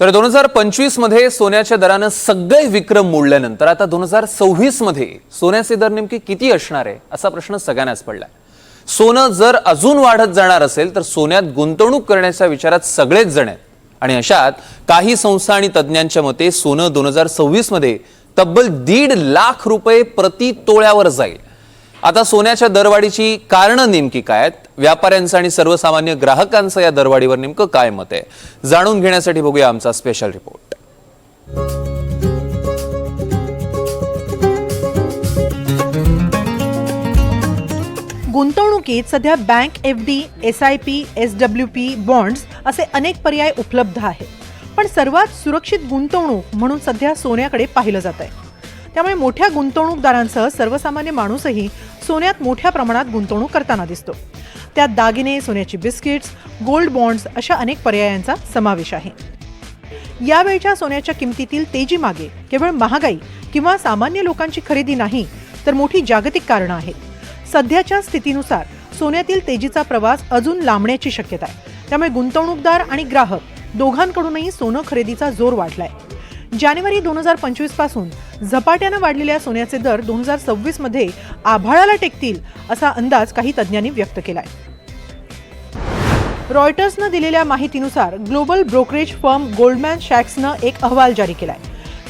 तर दोन हजार पंचवीसमध्ये सोन्याच्या दरानं सगळे विक्रम मोडल्यानंतर आता दोन हजार सव्वीसमध्ये सोन्याचे दर नेमके किती असणार आहे असा प्रश्न सगळ्यांनाच पडलाय. सोनं जर अजून वाढत जाणार असेल तर सोन्यात गुंतवणूक करण्याच्या विचारात सगळेच जण आहेत. आणि अशात काही संस्था आणि तज्ज्ञांच्या मते सोनं दोन हजार सव्वीसमध्ये तब्बल दीड लाख रुपये प्रति तोळ्यावर जाईल. आता सोन्याच्या दरवाढीची कारणं नेमकी काय आहेत? व्यापाऱ्यांचं आणि सर्वसामान्य ग्राहकांचं या दरवाढीवर नेमकं काय मत आहे? जाणून घेण्यासाठी बघूया आमचा स्पेशल रिपोर्ट गुंतवणुकीत सध्या bank F D S I P S W P bonds असे अनेक पर्याय उपलब्ध आहेत. पण सर्वात सुरक्षित गुंतवणूक म्हणून सध्या सोन्याकडे पाहिलं जात आहे. त्यामुळे मोठ्या गुंतवणूकदारांसह सर्वसामान्य माणूसही सोन्यात मोठ्या प्रमाणात गुंतवणूक करताना दिसतो. त्यात दागिने सोन्याची बिस्किट्स गोल्ड बॉन्ड्स अशा अनेक पर्यायांचा समावेश आहे. यावेळच्या सोन्याच्या किमतीतील तेजी मागे केवळ महागाई किंवा सामान्य लोकांची खरेदी नाही तर मोठी जागतिक कारणं आहेत. सध्याच्या स्थितीनुसार सोन्यातील तेजीचा प्रवास अजून लांबण्याची शक्यता आहे. त्यामुळे गुंतवणूकदार आणि ग्राहक दोघांकडूनही सोनं खरेदीचा जोर वाढलाय. जानेवारी दोन हजार पंचवीसपासून झपाट्यानं वाढलेल्या सोन्याचे दर दोन हजार सव्वीसमध्ये आभाळाला टेकतील असा अंदाज काही तज्ज्ञांनी व्यक्त केलाय. रॉयटर्सनं दिलेल्या माहितीनुसार ग्लोबल ब्रोकरेज फर्म गोल्डमॅन शॅक्सनं एक अहवाल जारी केलाय.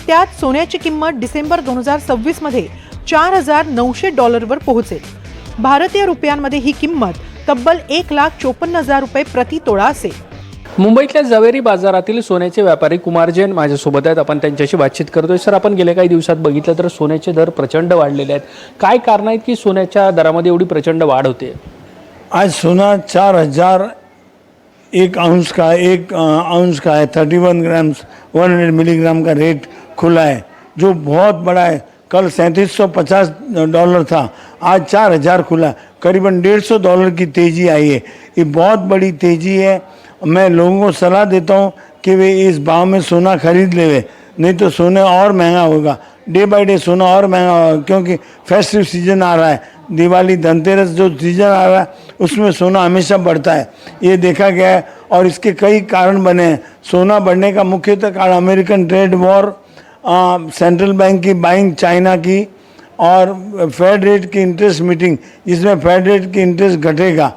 त्यात सोन्याची किंमत डिसेंबर दोन हजार सव्वीसमध्ये चार हजार नऊशे डॉलरवर पोहोचेल. भारतीय रुपयांमध्ये ही किंमत तब्बल एक लाख चोपन्न हजार रुपये प्रति तोळा असेल. मुंबईतल्या जवेरी बाजारातील सोन्याचे व्यापारी कुमार जैन माझ्यासोबत आहेत. आपण त्यांच्याशी बातचीत करतोय. सर आपण गेल्या काही दिवसात बघितलं तर सोन्याचे दर प्रचंड वाढलेले आहेत. काय कारण आहेत की सोन्याच्या दरामध्ये एवढी प्रचंड वाढ होते? आज सोना चार हजार एक आउंस का एक आउंस का है thirty one grams one hundred milligram का रेट खुला है जो बहुत बड़ा है कल सैंतीस सौ पचास डॉलर था. आज चार हजार खुला. करीबन डेढ़ सौ डॉलर की तेज़ी आई है. ये बहुत बड़ी तेज़ी है. मैं लोगों को सलाह देता हूँ कि वे इस भाव में सोना खरीद लेवे, नहीं तो सोना और महँगा होगा। डे बाय डे सोना और महँगा होगा, क्योंकि फेस्टिव सीज़न आ रहा है, दिवाली, धनतेरस जो सीज़न आ रहा है, उसमें सोना हमेशा बढ़ता है। ये देखा गया है और इसके कई कारण बने हैं। सोना बढ़ने का मुख्यतः कारण American trade war central bank की बाइंग चाइना की और फेड रेट की इंटरेस्ट मीटिंग जिसमें फेड रेट की इंटरेस्ट घटेगा।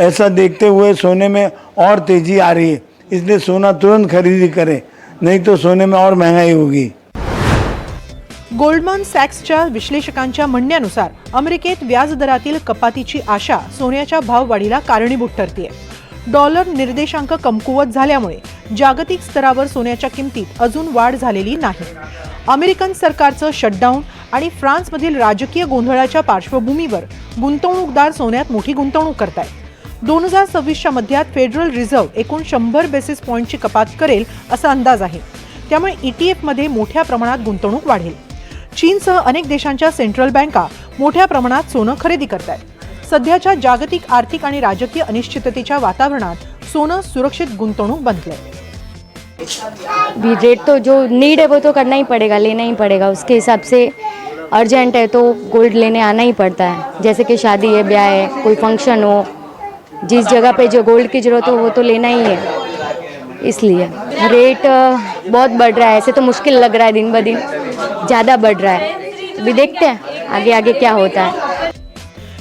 ऐसा देखते हुए सोने में और तेज़ी आ रही है। इसलिए सोना तुरंत खरीदी करें नहीं तो सोने में और महंगाई होगी। गोल्डमन सॅक्सच्या विश्लेषकांच्या म्हणण्यानुसार अमेरिकेत व्याजदरातील कपातीची आशा सोन्याच्या भाववाढीला कारणीभूत ठरते डॉलर निर्देशांक कमकुवत झाल्यामुळे जागतिक स्तरावर सोन्याच्या किमतीत अजून वाढ झालेली नाही. अमेरिकन सरकारचं शटडाऊन आणि फ्रान्समधील राजकीय गोंधळाच्या पार्श्वभूमीवर गुंतवणूकदार सोन्यात मोठी गुंतवणूक करतायत. दोन हजार सव्वीसच्या मध्यात फेडरल रिझर्व्ह एकूण शंभर बेसिस पॉईंटची कपात करेल असा अंदाज आहे. त्यामुळे ईटीएफमध्ये मोठ्या प्रमाणात गुंतवणूक वाढेल. चीनसह अनेक देशांच्या सेंट्रल बँका मोठ्या प्रमाणात सोनं खरेदी करत आहेत सध्याच्या जागतिक आर्थिक आणि राजकीय अनिश्चिततेच्या वातावरणात सोनं सुरक्षित गुंतवणूक बनलंय रेट तो जो नीड है वो तो करना ही पड़ेगा लेना ही पड़ेगा। उसके हिसाब से अर्जेंट है तो गोल्ड लेने आना ही पड़ता है। जैसे कि शादी है ब्याह है कोई फंक्शन हो जिस जगह पे जो गोल्ड की ज़रूरत हो वो तो लेना ही है। इसलिए रेट बहुत बढ़ रहा है। ऐसे तो मुश्किल लग रहा है दिन ब दिन। ज़्यादा बढ़ रहा है। अभी देखते हैं आगे आगे क्या होता है।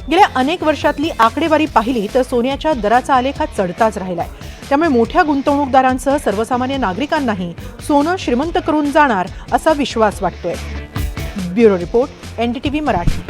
गेल्या अनेक वर्षातली आकडेवारी पाहिली तर सोन्याच्या दराचा आलेख हा चढताच राहिलाय. त्यामुळे मोठ्या गुंतवणूकदारांसह सर्वसामान्य नागरिकांनाही सोनं श्रीमंत करून जाणार असा विश्वास वाटतोय. Bureau report NDTV Marathi.